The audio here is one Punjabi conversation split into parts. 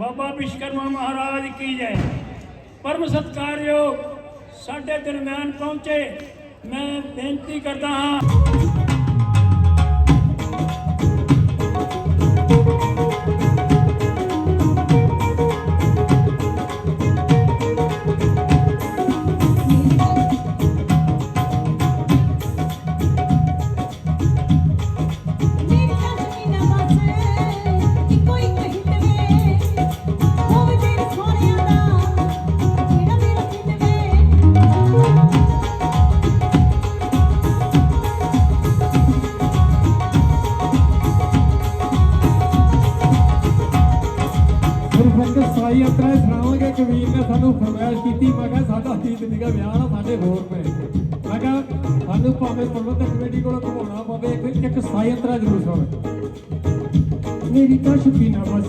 ਬਾਬਾ ਵਿਸ਼ਕਰਮਾ ਮਹਾਰਾਜ ਕੀ ਜੈ। ਪਰਮ ਸਤਕਾਰਯੋਗ ਸਾਡੇ ਦਰਮਿਆਨ ਪਹੁੰਚੇ। ਮੈਂ ਬੇਨਤੀ ਕਰਦਾ ਹਾਂ ਨੂੰ ਫਰਮਾਇਸ਼ ਕੀਤੀ, ਮੈਂ ਕਿਹਾ ਸਾਡਾ ਤੀਤ ਨਿਕਾ ਵਿਆਹ ਨਾ ਸਾਡੇ ਹੋਰ ਪਏ ਮੈਂ ਕਿਹਾ ਸਾਨੂੰ ਭਾਵੇਂ ਪ੍ਰਬੰਧਕ ਕਮੇਟੀ ਕੋਲੋਂ ਘਮਾਉਣਾ ਪਵੇ, ਇੱਕ ਇੱਕ ਸਾਇਤਰਾ ਜ਼ਰੂਰ ਸੁਣ ਮੇਰੀ ਕਸ਼ਫੀ ਨਾ ਬਸ।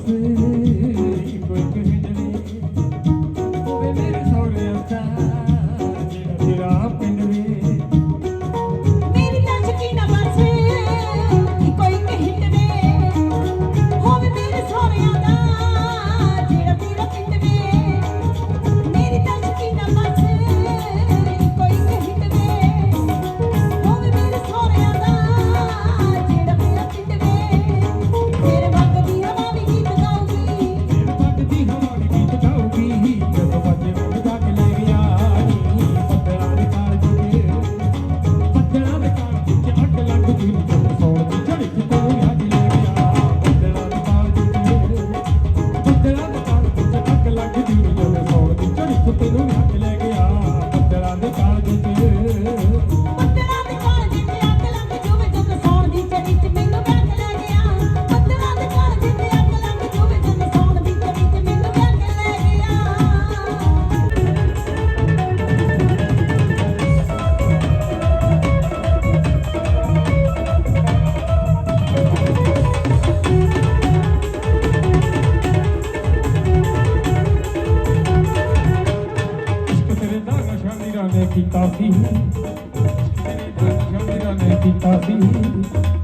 ਕੀਤਾ ਸੀ।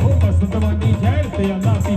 ਉਹ ਬਸ ਦਵਾਨੀ ਜ਼ਹਿਰ ਤੇ ਅੱਲਾ ਸੀ।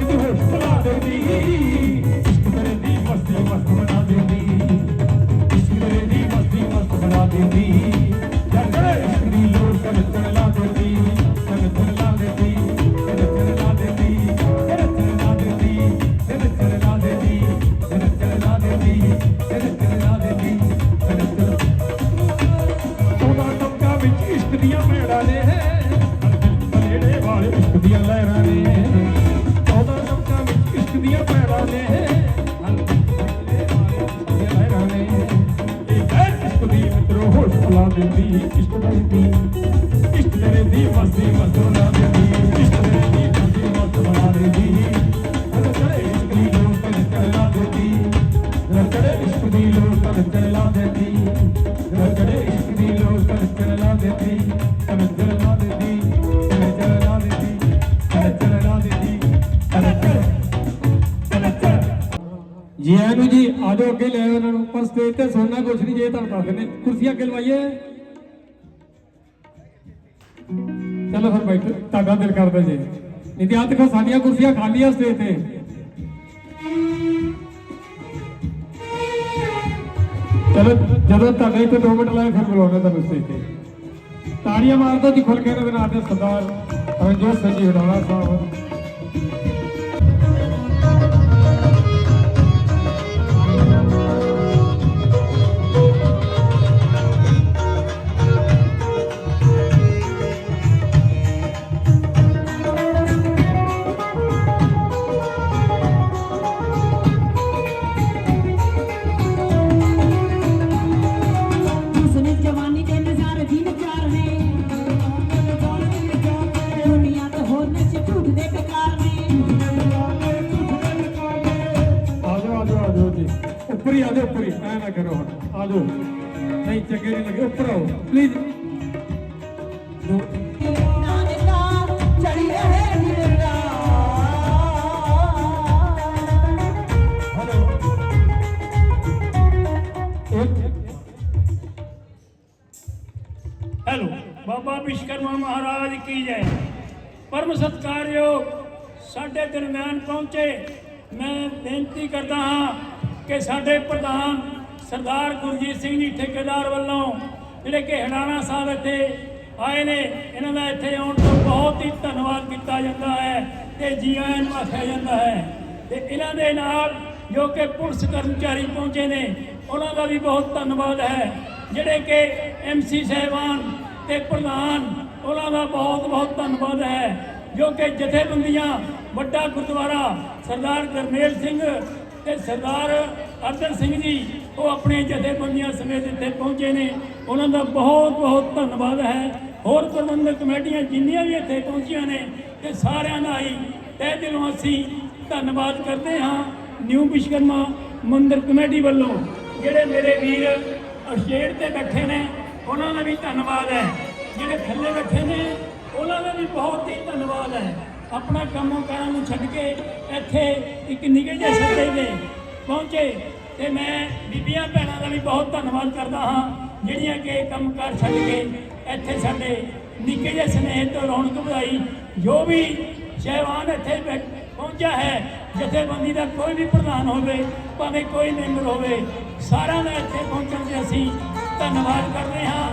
Hadi. ਜੀ ਆਇਆਂ ਨੂੰ ਜੀ ਆ ਜਾਓ ਅੱਗੇ ਲੈ ਉਹਨਾਂ ਨੂੰ, ਪਰ ਸਟੇਜ ਤੇ ਸੁਣਨਾ ਕੁਛ ਨਹੀਂ, ਜੇ ਤੁਹਾਨੂੰ ਦੱਸ ਦਿੰਦੇ। ਕੁਰਸੀਆਂ ਅੱਗੇ ਲਵਾਈਏ। ਚਲੋ ਫਿਰ ਬੈਠੋ, ਤੁਹਾਡਾ ਦਿਲ ਕਰਦਾ ਜੀ। ਨਹੀਂ ਤੇ ਆ ਦੇਖੋ, ਸਾਡੀਆਂ ਕੁਰਸੀਆਂ ਖਾਲੀਆਂ ਸਟੇਜ ਤੇ। ਚਲੋ, ਜਦੋਂ ਤੁਹਾਡੇ ਇੱਥੇ 2 ਮਿੰਟ ਲਾਏ, ਫਿਰ ਬੁਲਾਉਣਾ ਤੁਹਾਨੂੰ ਸਟੇਜ ਤੇ। ਤਾੜੀਆਂ ਮਾਰ ਦਿਓ ਜੀ ਖੁੱਲ ਕੇ ਦੇ ਨਾਲ ਦੇ ਸਰਦਾਰ ਰਣਜੋਤ ਸਿੰਘ ਜੀ ਹਡਾਲਾ ਸਾਹਿਬ। ਉੱਪਰ ਹੀ ਆ ਜਾਓ ਉੱਪਰ ਹੀ ਐ ਨਾ ਕਰੋ ਹੁਣ ਆ ਜਾਓ ਨਹੀਂ ਚੰਗੇ ਨਹੀਂ ਲੱਗੇ ਉੱਪਰ ਆਓ ਪਲੀਜ਼ ਨਾਨਕਾ ਚੜੀ ਰਹੇ ਨਿਰਗਾ ਹਲੋ ਇੱਕ ਹੈਲੋ ਬਾਬਾ ਵਿਸ਼ਕਰਮਾ ਮਹਾਰਾਜ ਕੀ ਕਿ ਸਾਡੇ ਪ੍ਰਧਾਨ ਸਰਦਾਰ ਗੁਰਜੀਤ ਸਿੰਘ ਜੀ ਠੇਕੇਦਾਰ ਵੱਲੋਂ ਜਿਹੜੇ ਕਿ ਹਡਾਣਾ ਸਾਹਿਬ ਇੱਥੇ ਆਏ ਨੇ, ਇਹਨਾਂ ਦਾ ਇੱਥੇ ਆਉਣ ਤੋਂ ਬਹੁਤ ਹੀ ਧੰਨਵਾਦ ਕੀਤਾ ਜਾਂਦਾ ਹੈ ਤੇ ਜੀ ਆਇਆਂ ਨੂੰ ਆਖਿਆ ਜਾਂਦਾ ਹੈ। ਤੇ ਇਹਨਾਂ ਦੇ ਨਾਲ ਜੋ ਕਿ ਪੁਲਿਸ ਕਰਮਚਾਰੀ ਪਹੁੰਚੇ ਨੇ, ਉਹਨਾਂ ਦਾ ਵੀ ਬਹੁਤ ਧੰਨਵਾਦ ਹੈ। ਜਿਹੜੇ ਕਿ ਐਮਸੀ ਸਹਿਬਾਨ ਤੇ ਪ੍ਰਧਾਨ, ਉਹਨਾਂ ਦਾ ਬਹੁਤ ਬਹੁਤ ਧੰਨਵਾਦ ਹੈ। ਜੋ ਕਿ ਜਥੇਬੰਦੀਆਂ, ਵੱਡਾ ਗੁਰਦੁਆਰਾ ਸਰਦਾਰ ਗਰਮੇਲ ਸਿੰਘ ਤੇ ਸਰਦਾਰ ਅਰਜਨ ਸਿੰਘ ਜੀ, ਉਹ ਆਪਣੇ ਜਥੇਬੰਦੀਆਂ ਸਮੇਤ ਇੱਥੇ ਪਹੁੰਚੇ ਨੇ। ਉਹਨਾਂ ਦਾ ਬਹੁਤ ਬਹੁਤ ਧੰਨਵਾਦ ਹੈ। ਹੋਰ ਪ੍ਰਬੰਧਕ ਕਮੇਟੀਆਂ ਜਿੰਨੀਆਂ ਵੀ ਇੱਥੇ ਪਹੁੰਚੀਆਂ ਨੇ ਤੇ ਸਾਰਿਆਂ ਦਾ ਹੀ ਤਹਿ ਦਿਲੋਂ ਅਸੀਂ ਧੰਨਵਾਦ ਕਰਦੇ ਹਾਂ ਨਿਊ ਵਿਸ਼ਕਰਮਾ ਮੰਦਰ ਕਮੇਟੀ ਵੱਲੋਂ। ਜਿਹੜੇ ਮੇਰੇ ਵੀਰ ਅਸ਼ੇਰ ਤੇ ਬੈਠੇ ਨੇ, ਉਹਨਾਂ ਦਾ ਵੀ ਧੰਨਵਾਦ ਹੈ। ਜਿਹੜੇ ਥੱਲੇ ਬੈਠੇ ਨੇ, ਉਹਨਾਂ ਦਾ ਵੀ ਬਹੁਤ ਹੀ ਧੰਨਵਾਦ ਹੈ। ਆਪਣਾ ਕੰਮੋਂ ਕਾਰਾਂ ਨੂੰ ਛੱਡ ਕੇ ਇੱਥੇ ਇੱਕ ਨਿੱਕੇ ਜਿਹੇ ਸੱਦੇ ਦੇ ਪਹੁੰਚੇ। ਤੇ ਮੈਂ ਬੀਬੀਆਂ ਭੈਣਾਂ ਦਾ ਵੀ ਬਹੁਤ ਧੰਨਵਾਦ ਕਰਦਾ ਹਾਂ, ਜਿਹੜੀਆਂ ਕਿ ਕੰਮਕਾਰ ਛੱਡ ਕੇ ਇੱਥੇ ਸਾਡੇ ਨਿੱਕੇ ਜਿਹੇ ਸਨੇਹ ਤੋਂ ਰੌਣਕ ਵਧਾਈ। ਜੋ ਵੀ ਸ਼ਹਿਵਾਨ ਇੱਥੇ ਪਹੁੰਚਿਆ ਹੈ, ਜਥੇਬੰਦੀ ਦਾ ਕੋਈ ਵੀ ਪ੍ਰਧਾਨ ਹੋਵੇ, ਭਾਵੇਂ ਕੋਈ ਮੈਂਬਰ ਹੋਵੇ, ਸਾਰਿਆਂ ਦਾ ਇੱਥੇ ਪਹੁੰਚਣ ਤੇ ਅਸੀਂ ਧੰਨਵਾਦ ਕਰਦੇ ਹਾਂ।